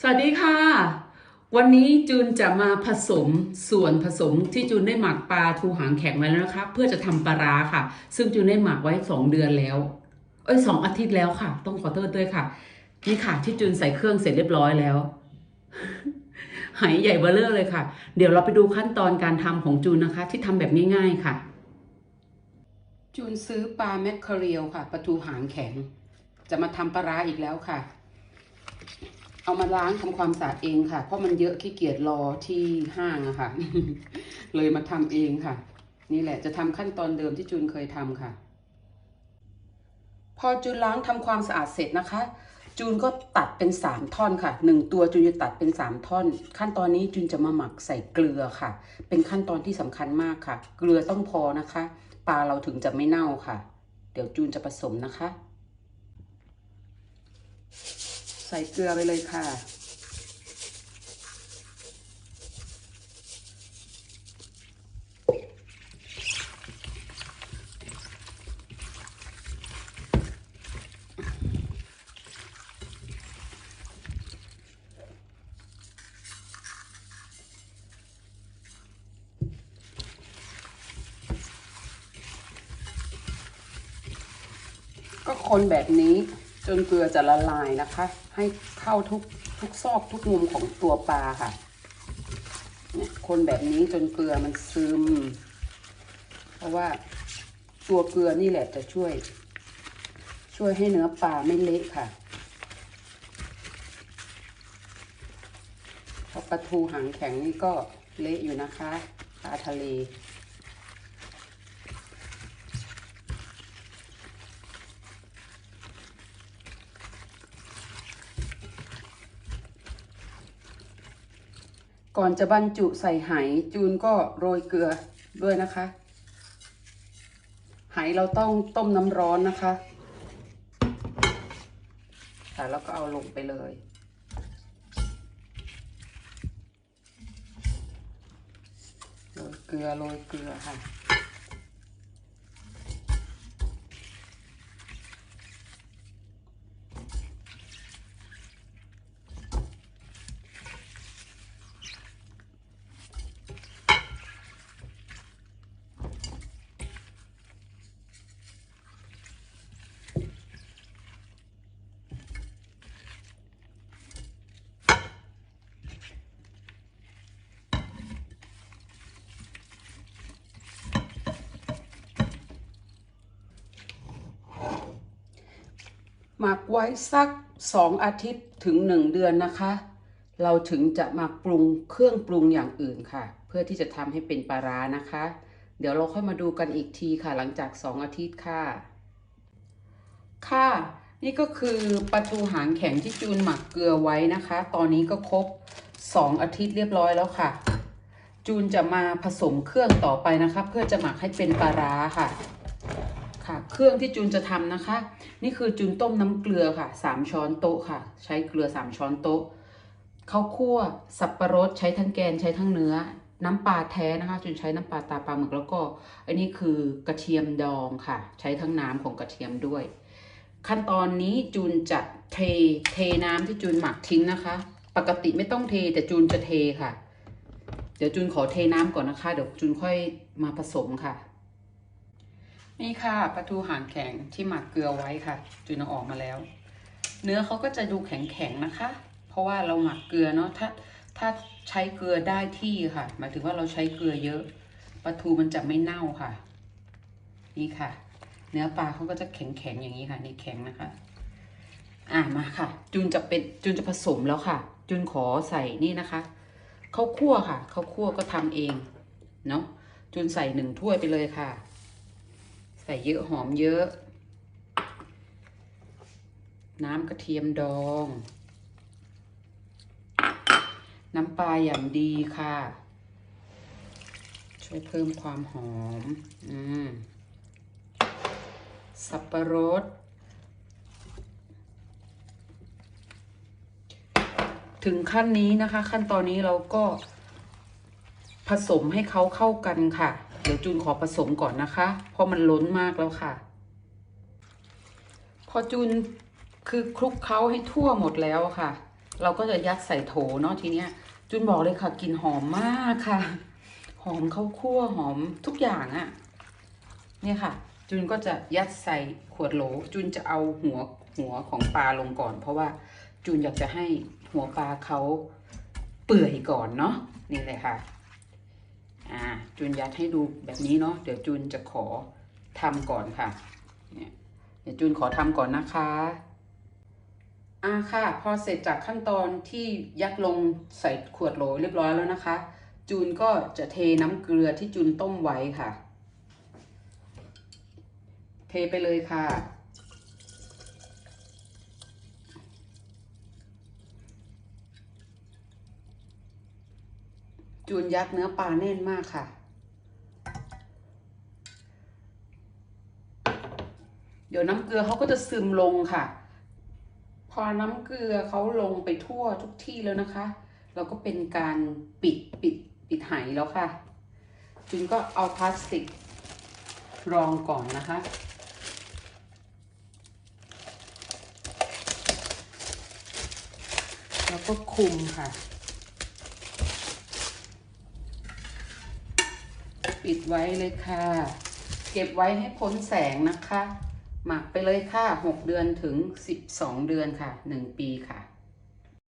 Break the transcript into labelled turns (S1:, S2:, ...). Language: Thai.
S1: สวัสดีค่ะ วันนี้จูนจะมาผสมส่วนผสมที่จูนได้หมักปลาทูหางแข็งไว้แล้วนะคะ เพื่อจะทำปลาร้าค่ะ ซึ่งจูนได้หมักไว้สองเดือนแล้ว เอ้ยสองอาทิตย์แล้วค่ะ ต้องขอโทษด้วยค่ะ นี่ค่ะ ที่จูนใส่เครื่องเสร็จเรียบร้อยแล้ว หายใหญ่เบ้อเร่อเลยค่ะ เดี๋ยวเราไปดูขั้นตอนการทำของจูนนะคะ ที่ทำแบบง่าย ๆค่ะ จูนซื้อปลาแมคเคอเรียลค่ะปลาทูหางแข็ง จะมาทำปลาร้าอีกแล้วค่ะ เอามาล้างทำความสะอาดเองค่ะ เพราะมันเยอะขี้เกียจรอที่ห้างอะค่ะ เลยมาทำเองค่ะ นี่แหละจะทำขั้นตอนเดิมที่จูนเคยทำค่ะ พอจูนล้างทำความสะอาดเสร็จนะคะ จูนก็ตัดเป็นสามท่อนค่ะหนึ่งตัวจูนจะตัดเป็นสามท่อน ขั้นตอนนี้จูนจะมาหมักใส่เกลือค่ะ เป็นขั้นตอนที่สำคัญมากค่ะ เกลือต้องพอนะคะ ปลาเราถึงจะไม่เน่าค่ะ เดี๋ยวจูนจะผสมนะคะ ใส่เกลือไปเลยค่ะ ก็คนแบบนี้จนเกลือจะละลายนะคะ ให้เข้าทุกทุกซอกทุกมุมของตัวปลาค่ะ เนี่ยคนแบบนี้จนเกลือมันซึม เพราะว่าตัวเกลือนี่แหละจะช่วย ช่วยให้เนื้อปลาไม่เละค่ะเพราะปลาทูหางแข็งนี่ก็เละอยู่นะคะปลาทะเล ก่อนจะบรรจุใส่ไหจูนก็โรยเกลือด้วยนะคะ ไหเราต้องต้มน้ำร้อนนะคะค่ะแล้วก็เอาลงไปเลย โรยเกลือโรยเกลือค่ะ มักไว้สักสองอาทิตย์ถึงหนึ่งเดือนนะคะ เราถึงจะมาปรุงเครื่องปรุงอย่างอื่นค่ะ เพื่อที่จะทำให้เป็นปลาร้านะคะ เดี๋ยวเราค่อยมาดูกันอีกทีค่ะ หลังจากสองอาทิตย์ค่ะ ค่ะนี่ก็คือปลาทูหางแข็งที่จูนหมักเกลือไว้นะคะ ตอนนี้ก็ครบสองอาทิตย์เรียบร้อยแล้วค่ะ จูนจะมาผสมเครื่องต่อไปนะคะ เพื่อจะหมักให้เป็นปลาร้าค่ะ ค่ะ เครื่องที่จูนจะทำนะคะ นี่คือจูนต้มน้ำเกลือค่ะสามช้อนโต๊ะค่ะ ใช้เกลือสามช้อนโต๊ะข้าวคั่วสับประรดใช้ทั้งแกนใช้ทั้งเนื้อ น้ำปลาแท้นะคะจูนใช้น้ำปลาตาปลาหมึกแล้วก็ อันนี้คือกระเทียมดองค่ะ ใช้ทั้งน้ำของกระเทียมด้วย ขั้นตอนนี้จูนจะเทเทน้ำที่จูนหมักทิ้งนะคะ ปกติไม่ต้องเทแต่จูนจะเทค่ะ เดี๋ยวจูนขอเทน้ำก่อนนะคะ เดี๋ยวจูนค่อยมาผสมค่ะ นี่ค่ะปลาทูหางแข็งที่หมักเกลือไว้ค่ะจูนเอาออกมาแล้ว เนื้อเขาก็จะดูแข็งๆนะคะ เพราะว่าเราหมักเกลือเนาะถ้าถ้าใช้เกลือได้ที่ค่ะหมายถึงว่าเราใช้เกลือเยอะปลาทูมันจะไม่เน่าค่ะ นี่ค่ะ เนื้อปลาเขาก็จะแข็งๆอย่างนี้ค่ะนี่แข็งนะคะ อะมาค่ะจูนจะเป็นจูนจะผสมแล้วค่ะจูนขอใส่นี่นะคะข้าวคั่วค่ะข้าวคั่วก็ทำเองเนาะจูนใส่หนึ่งถ้วยไปเลยค่ะ ใส่เยอะหอมเยอะ น้ำกระเทียมดอง น้ำปลาอย่างดีค่ะ ช่วยเพิ่มความหอม อืม สับประรดถึงขั้นนี้นะคะ ขั้นตอนนี้เราก็ผสมให้เขาเข้ากันค่ะ เดี๋ยวจูนขอผสมก่อนนะคะ เพราะมันล้นมากแล้วค่ะ พอจูนคือคลุกเคล้าให้ทั่วหมดแล้วค่ะ เราก็จะยัดใส่โถเนาะทีเนี้ย จุนบอกเลยค่ะกลิ่นหอมมากค่ะ หอมข้าวคั่วหอมทุกอย่างอะ่ะ เนี่ยค่ะ จุนก็จะยัดใส่ขวดโหล จุนจะเอาหัวหัวของปลาลงก่อน เพราะว่าจุนอยากจะให้หัวปลาเขาเปื่อยก่อนเนาะนี่เลยค่ะ จุนยัดให้ดูแบบนี้เนาะเดี๋ยวจุนจะขอทำก่อนค่ะเนี่ยเดี๋ยวจุนขอทำก่อนนะคะอ่าค่ะ พอเสร็จจากขั้นตอนที่ยัดลงใส่ขวดโหลเรียบร้อยแล้วนะคะ จูนก็จะเทน้ำเกลือที่จูนต้มไว้ค่ะ เทไปเลยค่ะจูนยัดเนื้อปลาแน่นมากค่ะ เดี๋ยวน้ำเกลือเขาก็จะซึมลงค่ะ พอน้ำเกลือเขาลงไปทั่วทุกที่แล้วนะคะ เราก็เป็นการปิดปิดปิดไหแล้วค่ะจุนก็เอาพลาสติกรองก่อนนะคะ แล้วก็คลุมค่ะ ปิดไว้เลยค่ะ เก็บไว้ให้พ้นแสงนะคะ หมักไปเลยค่ะ 6 เดือนถึง 12 เดือนค่ะ 1 ปีค่ะ